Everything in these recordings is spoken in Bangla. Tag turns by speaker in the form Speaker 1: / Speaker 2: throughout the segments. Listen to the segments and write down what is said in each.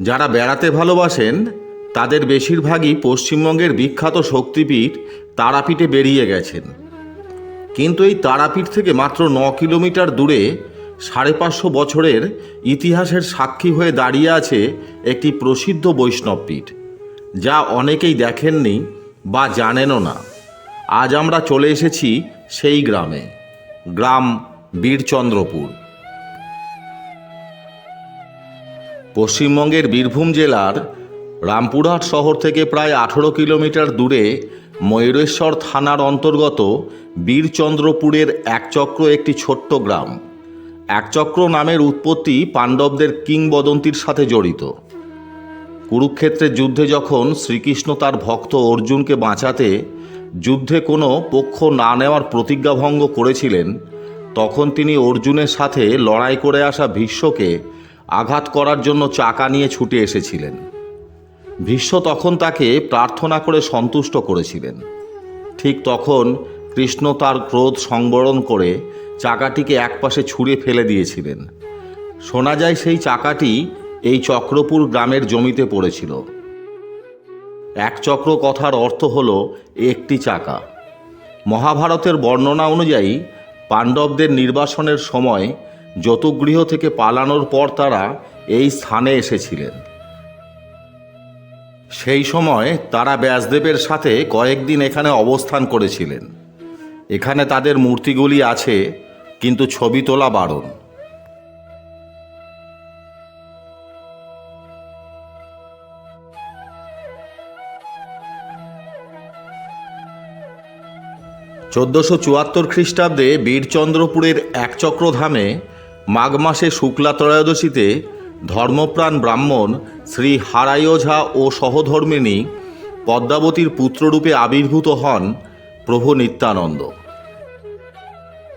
Speaker 1: যারা বেড়াতে ভালোবাসেন, তাদের বেশিরভাগই পশ্চিমবঙ্গের বিখ্যাত শক্তিপীঠ তারাপীঠে বেরিয়ে গেছেন। কিন্তু এই তারাপীঠ থেকে মাত্র ন কিলোমিটার দূরে সাড়ে পাঁচশো বছরের ইতিহাসের সাক্ষী হয়ে দাঁড়িয়ে আছে একটি প্রসিদ্ধ বৈষ্ণব পীঠ, যা অনেকেই দেখেননি বা জানেনও না। আজ আমরা চলে এসেছি সেই গ্রামে, গ্রাম বীরচন্দ্রপুর। পশ্চিমবঙ্গের বীরভূম জেলার রামপুরহাট শহর থেকে প্রায় আঠেরো কিলোমিটার দূরে ময়ূরেশ্বর থানার অন্তর্গত বীরচন্দ্রপুরের একচক্র একটি ছোট্ট গ্রাম। একচক্র নামের উৎপত্তি পাণ্ডবদের কিংবদন্তির সাথে জড়িত। কুরুক্ষেত্রের যুদ্ধে যখন শ্রীকৃষ্ণ তার ভক্ত অর্জুনকে বাঁচাতে যুদ্ধে কোনো পক্ষ না নেওয়ার প্রতিজ্ঞাভঙ্গ করেছিলেন, তখন তিনি অর্জুনের সাথে লড়াই করে আসা ভীষ্মকে আঘাত করার জন্য চাকা নিয়ে ছুটে এসেছিলেন। ভীষ্ম তখন তাকে প্রার্থনা করে সন্তুষ্ট করেছিলেন। ঠিক তখন কৃষ্ণ তার ক্রোধ সংবরণ করে চাকাটিকে একপাশে ছুঁড়ে ফেলে দিয়েছিলেন। শোনা যায় সেই চাকাটি এই চক্রপুর গ্রামের জমিতে পড়েছিল। এক চক্র কথার অর্থ হল একটি চাকা। মহাভারতের বর্ণনা অনুযায়ী পাণ্ডবদের নির্বাসনের সময় যতুগৃহ থেকে পালানোর পর তারা এই স্থানে এসেছিলেন। সেই সময় তারা ব্যাসদেবের সাথে কয়েকদিন এখানে অবস্থান করেছিলেন। এখানে তাদের মূর্তিগুলি আছে, কিন্তু ছবি তোলা বারণ। চোদ্দোশো চুয়াত্তর খ্রিস্টাব্দে বীরচন্দ্রপুরের একচক্রধামে মাঘ মাসে শুক্লা ত্রয়োদশীতে ধর্মপ্রাণ ব্রাহ্মণ শ্রী হারায়োঝা ও সহধর্মিণী পদ্মাবতীর পুত্ররূপে আবির্ভূত হন প্রভু নিত্যানন্দ।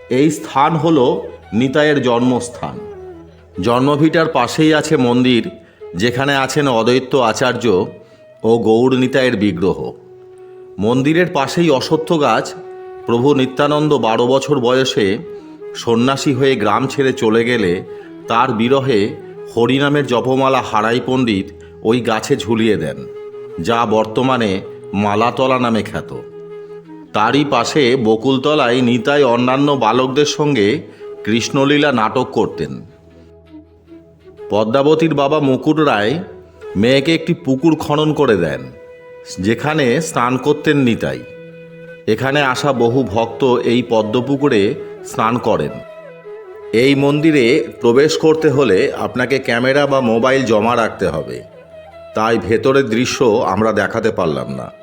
Speaker 1: এই স্থান হল নিতায়ের জন্মস্থান। জন্মভিটার পাশেই আছে মন্দির, যেখানে আছেন অদ্বৈত আচার্য ও গৌড় নিতায়ের বিগ্রহ। মন্দিরের পাশেই অশ্বত্থ গাছ, প্রভু নিত্যানন্দ বারো বছর বয়সে সন্ন্যাসী হয়ে গ্রাম ছেড়ে চলে গেলে তার বিরহে হরিনামের জপমালা হারাই পণ্ডিত ওই গাছে ঝুলিয়ে দেন, যা বর্তমানে মালাতলা নামে খ্যাত। তারই পাশে বকুলতলায় নিতাই অন্যান্য বালকদের সঙ্গে কৃষ্ণলীলা নাটক করতেন। পদ্মাবতীর বাবা মুকুট রায় মেয়েকে একটি পুকুর খনন করে দেন, যেখানে স্নান করতেন নিতাই। এখানে আসা বহু ভক্ত এই পদ্মপুকুরে স্নান করেন। এই মন্দিরে প্রবেশ করতে হলে আপনাকে ক্যামেরা বা মোবাইল জমা রাখতে হবে। তাই ভেতরের দৃশ্য আমরা দেখাতে পারলাম না।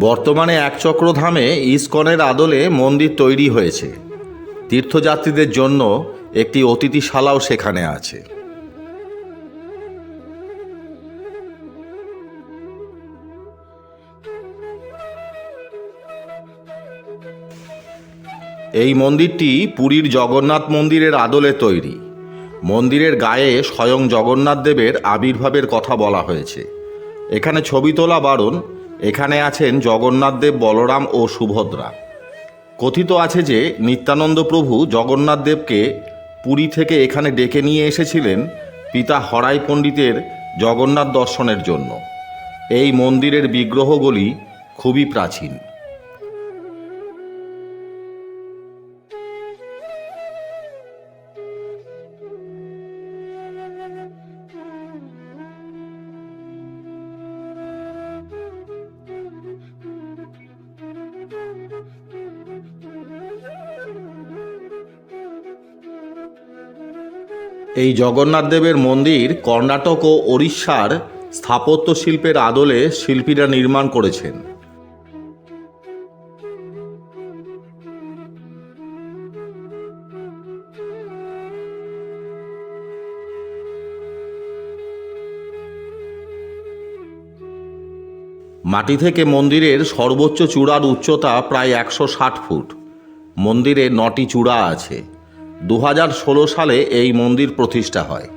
Speaker 1: বর্তমানে একচক্রধামে ইস্কনের আদলে মন্দির তৈরি হয়েছে। তীর্থযাত্রীদের জন্য একটি অতিথিশালাও সেখানে আছে। এই মন্দিরটি পুরীর জগন্নাথ মন্দিরের আদলে তৈরি। মন্দিরের গায়ে স্বয়ং জগন্নাথ দেবের আবির্ভাবের কথা বলা হয়েছে। এখানে ছবি তোলা বারণ এখানে আছেন জগন্নাথদেব বলরাম ও সুভদ্রা। কথিত আছে যে, নিত্যানন্দ প্রভু জগন্নাথদেবকে পুরী থেকে এখানে ডেকে নিয়ে এসেছিলেন পিতা হরাই পণ্ডিতের জগন্নাথ দর্শনের জন্য। এই মন্দিরের বিগ্রহগুলি খুবই প্রাচীন। এই জগন্নাথ দেবের মন্দির কর্ণাটক ও ওড়িশার স্থাপত্য শিল্পের আদলে শিল্পীরা নির্মাণ করেছেন। মাটি থেকে মন্দিরের সর্বোচ্চ চূড়ার উচ্চতা প্রায় একশো ষাট ফুট। মন্দিরে নটি চূড়া আছে। দু সালে এই মন্দির প্রতিষ্ঠা হয়।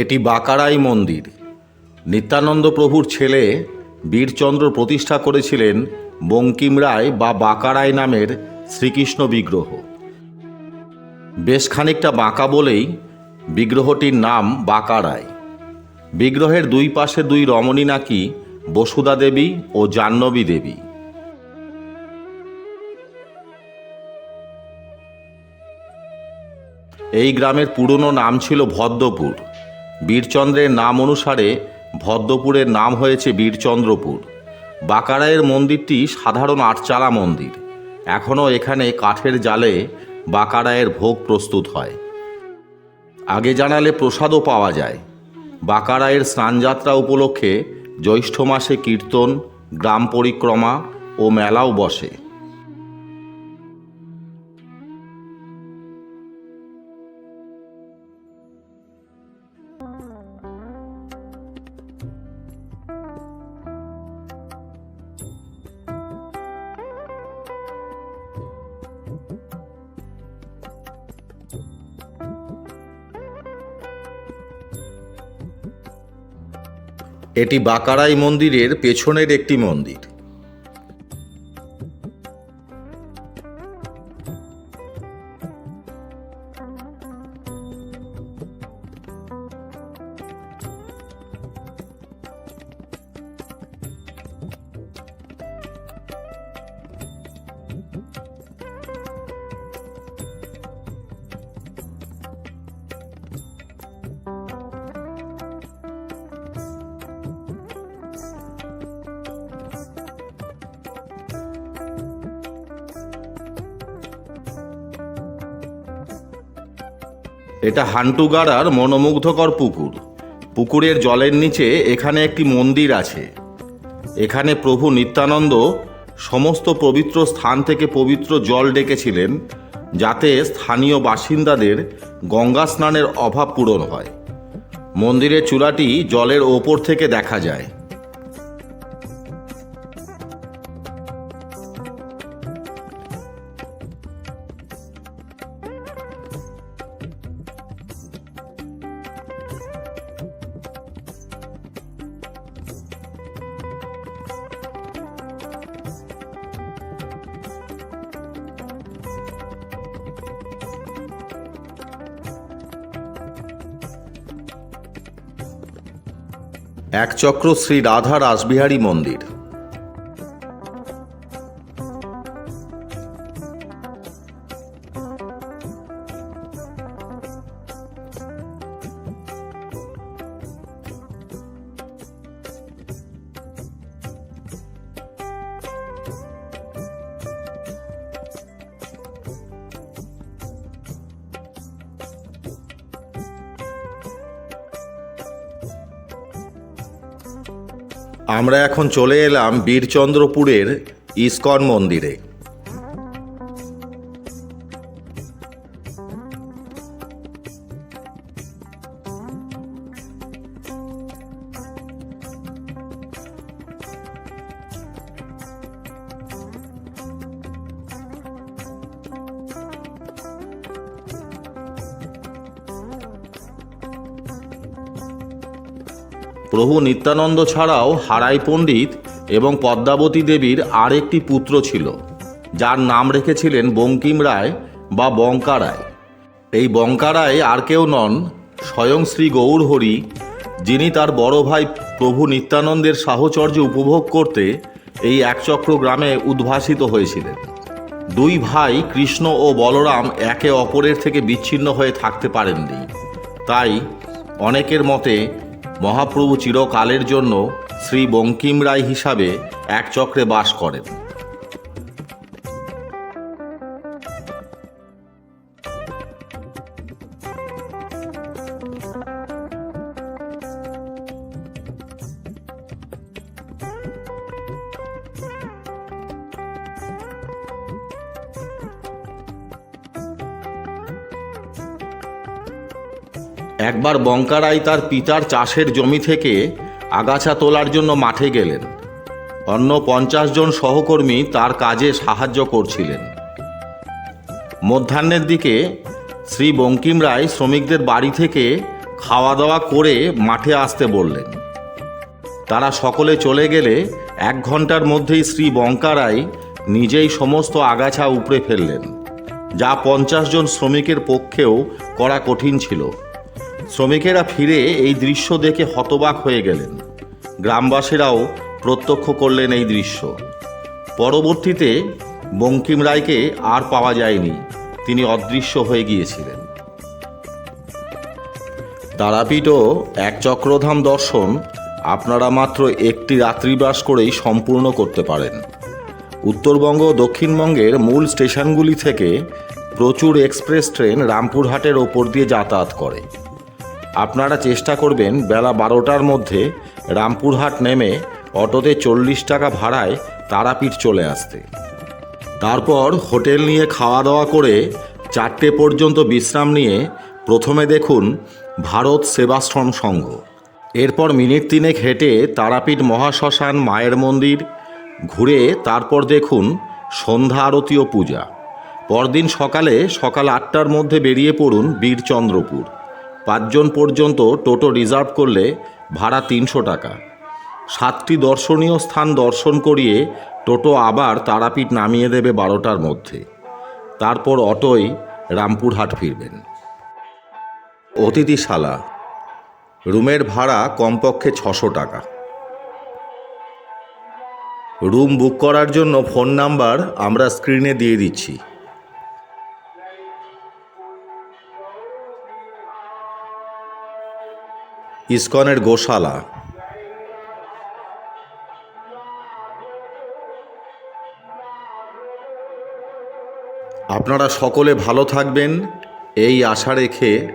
Speaker 1: এটি বাকারাই মন্দির। নিত্যানন্দ প্রভুর ছেলে বীরচন্দ্র প্রতিষ্ঠা করেছিলেন বঙ্কিম রায় বা বাকারাই নামের শ্রীকৃষ্ণ বিগ্রহ। বেশ খানিকটা বাঁকা বলেই বিগ্রহটির নাম বাকারায় বিগ্রহের দুই পাশে দুই রমণী নাকি বসুধা দেবী ও জাহ্নবী দেবী। এই গ্রামের পুরনো নাম ছিল ভদ্রপুর। বীরচন্দ্রের নাম অনুসারে ভদ্রপুরের নাম হয়েছে বীরচন্দ্রপুর। বাকারায়ের মন্দিরটি সাধারণ আটচালা মন্দির। এখনও এখানে কাঠের জালে বাকারায়ের ভোগ প্রস্তুত হয়। আগে জানালে প্রসাদও পাওয়া যায়। বাকারায়ের স্নানযাত্রা উপলক্ষে জ্যৈষ্ঠ মাসে কীর্তন, গ্রাম পরিক্রমা ও মেলাও বসে। এটি বাকারাই মন্দিরের পেছনের একটি মন্দির। এটা হান্টুগাড়ার মনোমুগ্ধকর পুকুর। পুকুরের জলের নিচে এখানে একটি মন্দির আছে। এখানে প্রভু নিত্যানন্দ সমস্ত পবিত্র স্থান থেকে পবিত্র জল ডেকেছিলেন, যাতে স্থানীয় বাসিন্দাদের গঙ্গা স্নানের অভাব পূরণ হয়। মন্দিরের চূড়াটি জলের ওপর থেকে দেখা যায়। একচক্র শ্রী রাধা রাসবিহারী মন্দির। আমরা এখন চলে এলাম বীরচন্দ্রপুরের ইস্কন মন্দিরে। প্রভু নিত্যানন্দ ছাড়াও হারাই পণ্ডিত এবং পদ্মাবতী দেবীর আর একটি পুত্র ছিল, যার নাম রেখেছিলেন বঙ্কিম রায় বা বঙ্কা রায়। এই বঙ্কা রায় আর কেউ নন, স্বয়ং শ্রী গৌরহরি যিনি তার বড় ভাই প্রভু নিত্যানন্দের সাহচর্য উপভোগ করতে এই একচক্র গ্রামে উদ্ভাসিত হয়েছিলেন। দুই ভাই কৃষ্ণ ও বলরাম একে অপরের থেকে বিচ্ছিন্ন হয়ে থাকতে পারেননি। তাই অনেকের মতে মহাপ্রভু চিরকালের জন্য শ্রী বঙ্কিম রায় হিসাবে এক চক্রে বাস করেন। একবার বঙ্কারাই তার পিতার চাষের জমি থেকে আগাছা তোলার জন্য মাঠে গেলেন। অন্য পঞ্চাশ জন সহকর্মী তার কাজে সাহায্য করছিলেন। মধ্যাহ্নের দিকে শ্রী বঙ্কিম রায় শ্রমিকদের বাড়ি থেকে খাওয়া দাওয়া করে মাঠে আসতে বললেন। তারা সকলে চলে গেলে এক ঘণ্টার মধ্যেই শ্রী বঙ্কারাই নিজেই সমস্ত আগাছা উপড়ে ফেললেন, যা পঞ্চাশ জন শ্রমিকের পক্ষেও করা কঠিন ছিল। শ্রমিকেরা ফিরে এই দৃশ্য দেখে হতবাক হয়ে গেলেন। গ্রামবাসীরাও প্রত্যক্ষ করলেন এই দৃশ্য। পরবর্তীতে বঙ্কিম রায়কে আর পাওয়া যায়নি, তিনি অদৃশ্য হয়ে গিয়েছিলেন। তারাপীঠও এক চক্রধাম দর্শন আপনারা মাত্র একটি রাত্রিবাস করেই সম্পূর্ণ করতে পারেন। উত্তরবঙ্গ দক্ষিণবঙ্গের মূল স্টেশনগুলি থেকে প্রচুর এক্সপ্রেস ট্রেন রামপুরহাটের ওপর দিয়ে যাতায়াত করে। আপনারা চেষ্টা করবেন বেলা বারোটার মধ্যে রামপুরহাট নেমে অটোতে চল্লিশ টাকা ভাড়ায় তারাপীঠ চলে আসতে। তারপর হোটেল নিয়ে খাওয়া দাওয়া করে চারটে পর্যন্ত বিশ্রাম নিয়ে প্রথমে দেখুন ভারত সেবাশ্রম সংঘ। এরপর মিনিট তিনেক হেঁটে তারাপীঠ মহাশ্মশান মায়ের মন্দির, ঘুরে তারপর দেখুন সন্ধ্যা আরতি ও পূজা। পরদিন সকালে সকাল আটটার মধ্যে বেরিয়ে পড়ুন বীরচন্দ্রপুর। পাঁচজন পর্যন্ত টোটো রিজার্ভ করলে ভাড়া তিনশো টাকা। সাতটি দর্শনীয় স্থান দর্শন করিয়ে টোটো আবার তারাপীঠ নামিয়ে দেবে বারোটার মধ্যে। তারপর অটোয় রামপুরহাট ফিরবেন। অতিথিশালা। রুমের ভাড়া কমপক্ষে ছশো টাকা। রুম বুক করার জন্য ফোন নাম্বার আমরা স্ক্রিনে দিয়ে দিচ্ছি। ইসকনের গোশালা। আপনারা সকলে ভালো থাকবেন এই আশা রেখে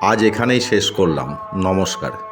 Speaker 1: আজ এখানেই শেষ করলাম। নমস্কার।